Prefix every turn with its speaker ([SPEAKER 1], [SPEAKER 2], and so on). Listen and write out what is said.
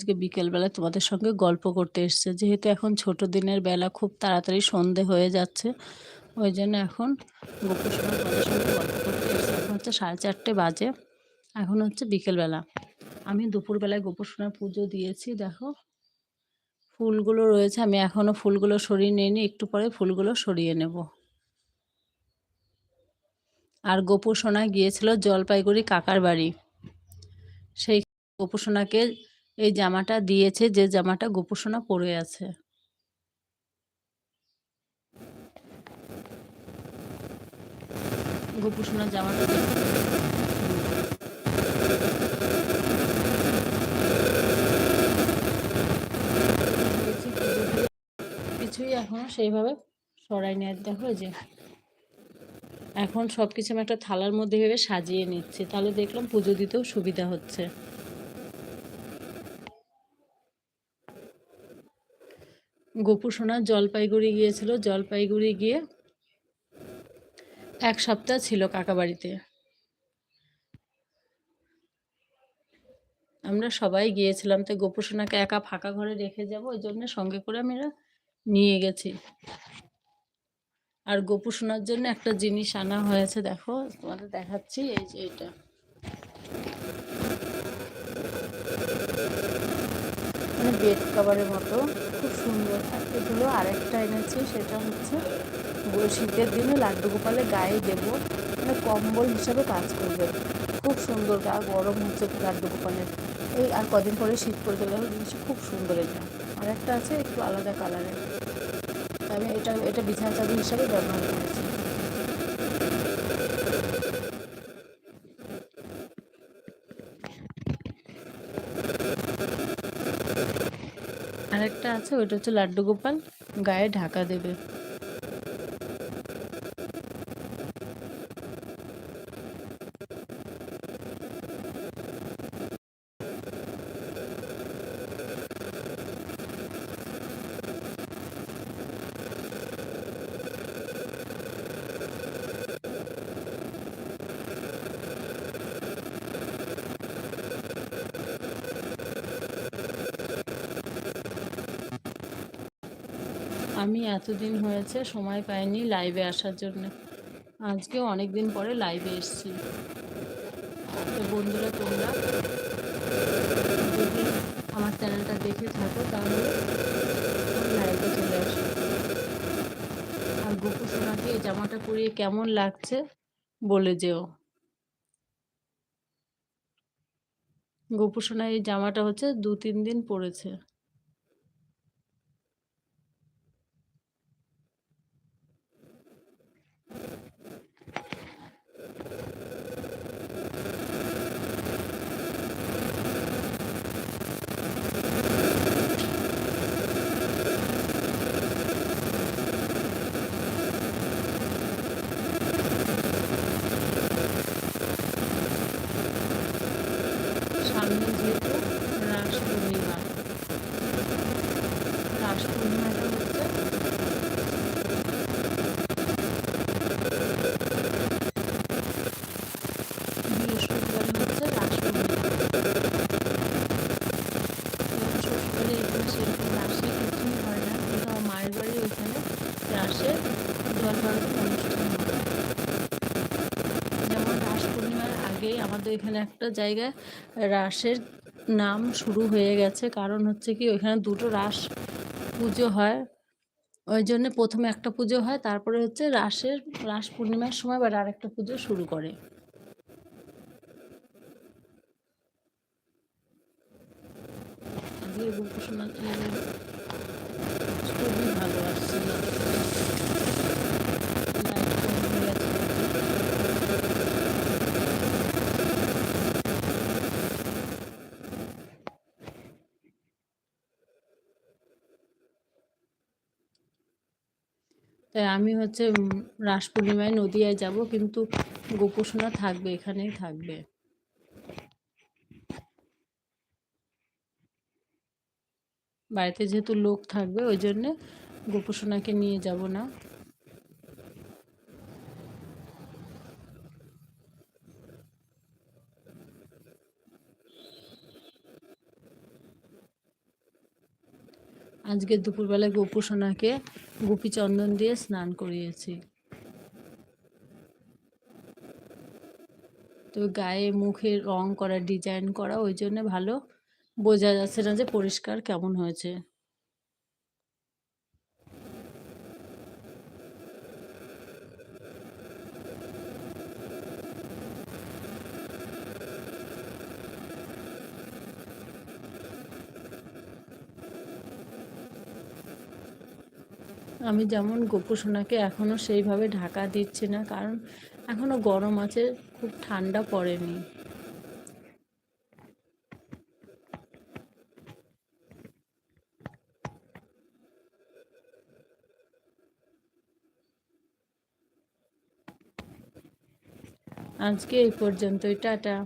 [SPEAKER 1] আজকে বিকেলবেলা তোমাদের সঙ্গে গল্প করতে এসছে। যেহেতু এখন ছোট দিনের বেলা, খুব তাড়াতাড়ি সন্ধে হয়ে যাচ্ছে। ওই জন্য এখন হচ্ছে সাড়ে চারটে বাজে। এখন হচ্ছে বিকেলবেলা। আমি দুপুরবেলায় গোপুর পুজো দিয়েছি, দেখো। ফুলগুলো রয়েছে, আমি এখনও ফুলগুলো সরিয়ে নিইনি, একটু পরে ফুলগুলো সরিয়ে নেব। আর গোপুর সোনা গিয়েছিল জলপাইগুড়ি কাকার বাড়ি। সেই গোপুসোনাকে এই জামাটা দিয়েছে যে জামাটা গোপুসোনা পরে আছে। গোপুসোনার জামাটা কিছুই এখনও সেইভাবে সরাই নিয়ে। দেখো যে, এখন সব কিছু আমি একটা থালার মধ্যে ভেবে সাজিয়ে নিচ্ছি। তাহলে দেখলাম পুজো দিতেও সুবিধা হচ্ছে। গোপু সোনা জলপাইগুড়ি গিয়েছিল। জলপাইগুড়ি গিয়ে এক সপ্তাহ ছিল কাকা বাড়িতে। আমরা সবাই গিয়েছিলাম, তো গোপু সোনাকে একা ফাঁকা ঘরে রেখে যাব, ওই জন্য সঙ্গে করে আমি নিয়ে গেছি। আর গোপু সোনার জন্য একটা জিনিস আনা হয়েছে, দেখো, তোমাদের দেখাচ্ছি, এই যে এটা। মানে বেড কাভারের মতো। খুব সুন্দর এগুলো। আরেকটা এনেছি, সেটা হচ্ছে শীতের দিনে লাড্ডু গোপালে গায়ে দেবো। মানে কম্বল হিসাবে কাজ করবে। খুব সুন্দর গা, গরম হচ্ছে লাড্ডু গোপালের। এই আর কদিন পরে শীত পড়তে গেলে জিনিসটা খুব সুন্দর এটা। আর একটা আছে, একটু আলাদা কালারের আমি এটা এটা বিছানা চাদর হিসাবে ব্যবহার করেছি। আরেকটা আছে ওইটা হচ্ছে লাড্ডু গোপাল গায়ে ঢাকা দেবে। আমি এতদিন হয়েছে সময় পাইনি লাইভে আসার জন্য। আজকেও অনেক দিন পরে লাইভে এসছি। তো বন্ধুরা, তোমরা যদি আমার চ্যানেলটা দেখে থাকো তাহলে লাইভে চলে আসো। আর গোপু সোনাকে এই জামাটা পরিয়ে কেমন লাগছে বলে যেও। গোপু সোনা এই জামাটা হচ্ছে দু তিন দিন পরেছে সামনে যেহেতু রাস পূর্ণিমা রাস পূর্ণিমাটা হচ্ছে বৃহস্পতিবার হচ্ছে রাস পূর্ণিমা শ্বশুরবাড়ি এখানে সেরকম রাসে কিছুই হয় না কিন্তু আমার মায়ের বাড়ি ওইখানে রাসের জল ভারত অনুষ্ঠান হয় যেমন রাস পূর্ণিমার আগেই আমাদের এখানে একটা জায়গায় রাসের নাম শুরু হয়ে গেছে। কারণ হচ্ছে কি, ওইখানে দুটো রাস পুজো হয়। ওই জন্য প্রথমে একটা পুজো হয়, তারপরে হচ্ছে রাসের, রাস পূর্ণিমার সময় আবার আরেকটা পুজো শুরু করে। খুবই ভালো আসছে তাই আমি হচ্ছে রাস পূর্ণিমায় নদিয়ায় যাব, কিন্তু গোপসোনা থাকবে, এখানেই থাকবে। বাড়িতে যেহেতু লোক থাকবে, ওই জন্যে গোপসোনাকে নিয়ে যাব না। আজকে দুপুরবেলায় গোপু সোনাকে গুপি চন্দন দিয়ে স্নান করিয়েছি। তো গায়ে মুখে রং করা ডিজাইন করা, ওই জন্য ভালো। বোঝা যাচ্ছে না যে পরিষ্কার কেমন হয়েছে। আমি যেমন গোপু সোনাকে এখনও সেইভাবে ঢাকা দিচ্ছি না, কারণ এখনও গরম আছে, খুব ঠান্ডা পড়েনি। আজকে এই পর্যন্তই, টাটা।